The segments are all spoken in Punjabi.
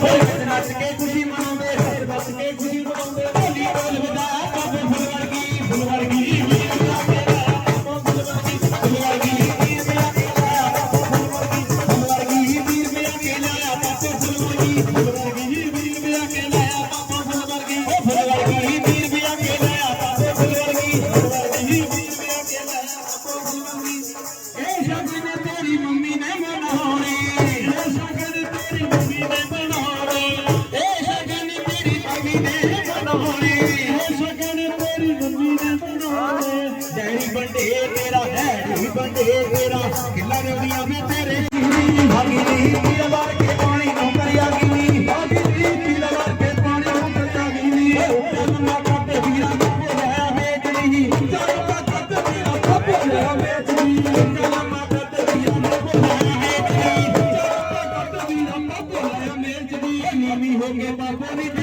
ਮਨਾਉਂਦੇ ਨੱਚ ਕੇ ਖੁਸ਼ੀ ਮਨਾਉਂਦੇ ਹੱਸ ਬਸ ਕੇ ਤੇਰਾ ਹੈ ਨਹੀਂ ਬੰਦੇ ਤੇਰਾ ਕਿੱਲਾ ਰੋੜੀਆਂ ਮੈਂ ਤੇਰੇ ਭਾਗੀ ਨਹੀਂ ਪੀਲਾ ਵਾਰ ਕੇ ਪਾਣੀ ਨੂੰ ਕਰਿਆ ਗਿਣੀ ਭਾਗੀ ਨਹੀਂ ਪੀਲਾ ਵਾਰ ਕੇ ਪਾਣੀ ਨੂੰ ਕਰਿਆ ਗਿਣੀ ਓਏ ਮੰਗਾ ਕੱਟ ਵੀਰਾ ਕੱਟ ਲੈ ਵੇਚਣੀ ਚੱਲ ਪਾ ਕੱਟ ਵੀਰਾ ਕੱਟ ਲੈ ਵੇਚਣੀ ਚੱਲ ਪਾ ਕੱਟ ਵੀਰਾ ਕੱਟ ਲੈ ਵੇਚਣੀ ਚੱਲ ਪਾ ਕੱਟ ਵੀਰਾ ਕੱਟ ਲੈ ਵੇਚਣੀ ਨੀਵੀਂ ਹੋ ਕੇ ਬਾਬੂ ਨਹੀਂ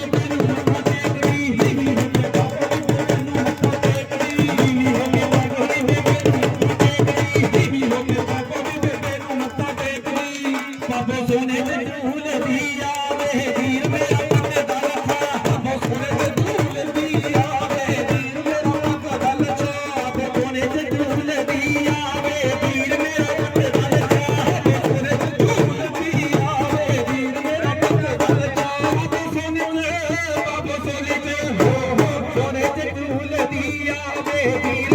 Thank you.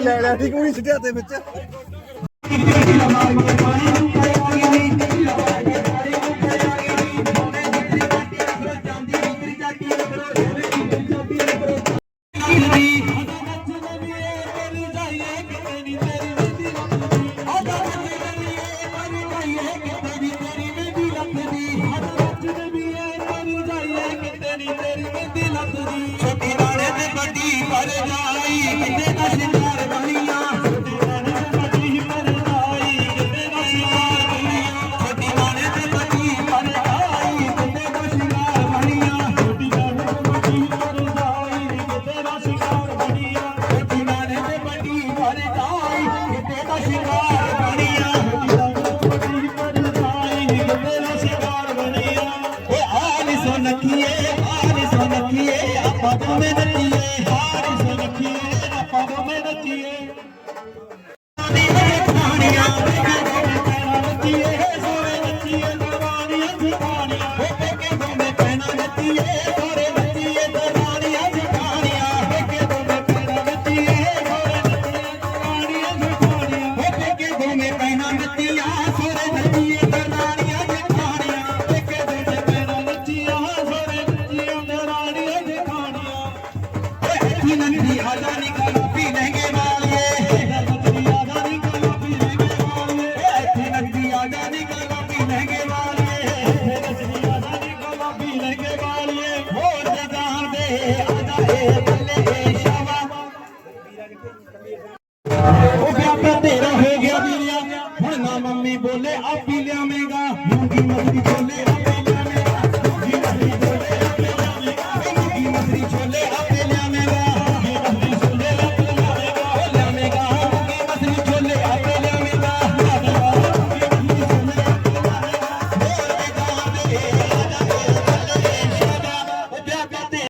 ਲੈਣਾ ਸੀ ਕੋਈ ਸਿੱਟਿਆ ਤੇ ਵਿੱਚ। ਛੋਟੀ ਰਾਣੇ ਦੇ ਵੱਡੀ ਪਰ ਜਾਈ, ਕਿੰਨੇ ਦਾ ਸ਼ਿੰਗਾਰ ਬਣੀਆਂ। ਛੋਟੀ ਰਾਣੇ ਦੇ ਵੱਡੀ ਪਰ ਜਾਈ, ਕਿੰਨੇ ਦਾ ਸ਼ਿੰਗਾਰ ਬਣੀਆਂ। ਛੋਟੀ ਰਾਣੇ ਦੇ ਵੱਡੀ ਪਰ ਜਾਈ, ਕਿੰਨੇ ਦਾ ਸ਼ਿੰਗਾਰ ਬਣੀਆਂ। ਛੋਟੀ ਰਾਣੇ ਦੇ ਵੱਡੀ ਪਰ ਜਾਈ, ਕਿੰਨੇ ਦਾ ਸ਼ਿੰਗਾਰ ਬਣੀਆਂ। ਛੋਟੀ ਰਾਣੇ ਦੇ ਵੱਡੀ ਪਰ ਜਾਈ, ਕਿੰਨੇ ਦਾ ਸ਼ਿੰਗਾਰ ਬਣੀਆਂ। ਛੋਟੀ ਰਾਣੇ ਦੇ ਵੱਡੀ ਪਰ ਜਾਈ, ਕਿੰਨੇ ਦਾ ਸ਼ਿੰਗਾਰ ਬਣੀਆਂ। ਓ ਆਲੀ ਸੋਨਕੀ Amen. ಬಲ್ಲೆ